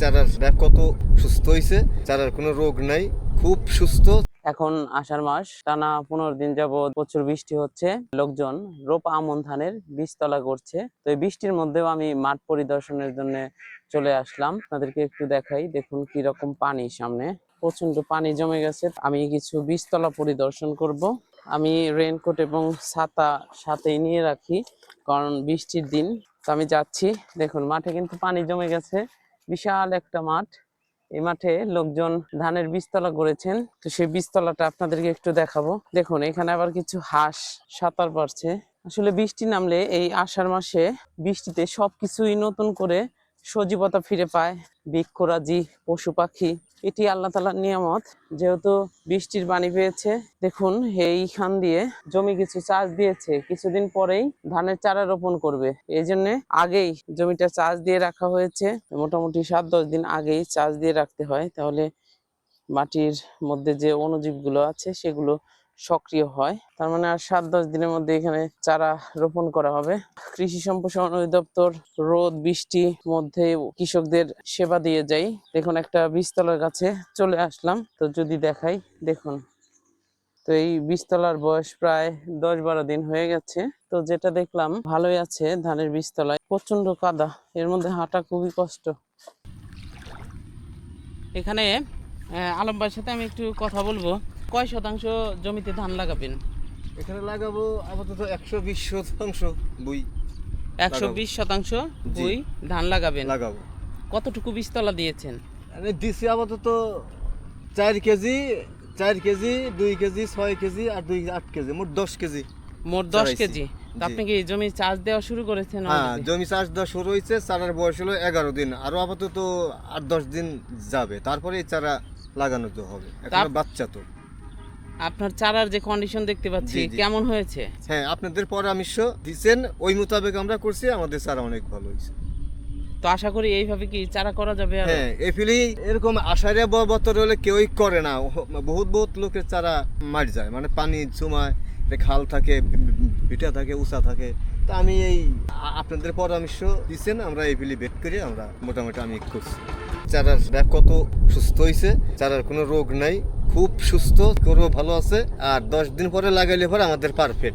চারার কত সুস্থ হয়েছে চারার কোনো রোগ নাই, খুব সুস্থ। এখন আষাঢ় মাস, টানা পনেরো দিন যাবৎ প্রচুর বৃষ্টি হচ্ছে। লোকজন রোপা আমন ধানের বীজতলা করছে। তো এই বৃষ্টির মধ্যেও আমি মাঠ পরিদর্শনের জন্য চলে আসলাম। আপনাদেরকে একটু দেখাই, দেখুন কি রকম পানি সামনে। প্রচণ্ড পানি জমে গেছে। আমি কিছু বীজতলা পরিদর্শন করব। আমি রেনকোট এবং ছাতা সাথেই নিয়ে রাখি, কারণ বৃষ্টির দিন। তো আমি যাচ্ছি। দেখুন, মাঠে কিন্তু পানি জমে গেছে। বিশাল একটা মাঠ। এই মাঠে লোকজন ধানের বীজতলা করেছেন। তো সেই বীজতলাটা আপনাদেরকে একটু দেখাবো। দেখুন, এখানে আবার কিছু হাঁস, সাঁতার পারছে। আসলে বৃষ্টি নামলে এই আষাঢ় মাসে বৃষ্টিতে সবকিছুই নতুন করে সজীবতা ফিরে পায়। বৃক্ষরাজি, পশু পাখি এটি আল্লাহ তালার নিয়ামত। যেহেতু বৃষ্টির পানি পেয়েছে, দেখুন এইখান দিয়ে জমি কিছু চাষ দিয়েছে, কিছুদিন পরেই ধানের চারা রোপণ করবে। এই জন্য আগেই জমিটা চাষ দিয়ে রাখা হয়েছে। মোটামুটি সাত, দশ দিন আগেই চাষ দিয়ে রাখতে হয়। তাহলে মাটির মধ্যে যে অণুজীবগুলো আছে, সেগুলো সক্রিয় হয়। তার মানে আর সাত দশ দিনের মধ্যে এখানে চারা রোপণ করা হবে। কৃষি সম্প্রসারণ অধিদপ্তর রোদ বৃষ্টি মধ্যে কৃষকদের সেবা দিয়ে যাই। দেখুন একটা বীজতলার কাছে চলে আসলাম। তো যদি দেখাই দেখুন। তো এই বীজতলার বয়স প্রায় দশ বারো দিন হয়ে গেছে। তো যেটা দেখলাম ভালোই আছে ধানের বীজতলায়। প্রচণ্ড কাদা এর মধ্যে হাঁটা খুবই কষ্ট। এখানে আহ, আলম সাথে আমি একটু কথা বলব। কয় শতাংশ জমিতে ধান লাগাবেন? এখানে লাগাবো আপাতত একশো বিশ শতাংশ বই একশো বিশ শতাংশ। বুই ধান লাগাবেন। লাগাবো। কতটুকু বীজতলা দিয়েছেন? আমি দিছি আপাতত চার কেজি চার কেজি দুই কেজি ছয় কেজি আর দুই আট কেজি মোট দশ কেজি। মোট দশ কেজি। আপনি কি জমি চাষ দেওয়া শুরু করেছেন হ্যাঁ জমি চাষ দেওয়া শুরু হয়েছে চারার বয়স হলো এগারো দিন। আরও আপাতত আট দশ দিন যাবে। তারপরে এই চারা লাগানো তো হবে। এখন বাচ্চা তো। আপনার চারার যে কন্ডিশন দেখতে পাচ্ছি। কেমন হয়েছে? হ্যাঁ আপনাদের পরামর্শ দিচ্ছেন ওই মোতাবেক আমরা করছি আমাদের চারা অনেক ভালো হয়েছে। তো আশা করি এইভাবে কি চারা করা যাবে হ্যাঁ এফিলি এরকম আষাঢ়ে বতর হলে কেউই করে না। বহুত বহুত লোকের চারা মার যায় মানে পানি জমায় খাল থাকে ভিটা থাকে উঁচা থাকে। তো আমি এই আপনাদের পরামর্শ দিচ্ছেন আমরা এফিলি বেট করে আমরা মোটামুটি আমি করছি। চারার কত সুস্থ হয়েছে চারার কোনো রোগ নাই। খুব সুস্থ করব ভালো আছে আর দশ দিন পরে লাগাইলে পরে আমাদের পারফেক্ট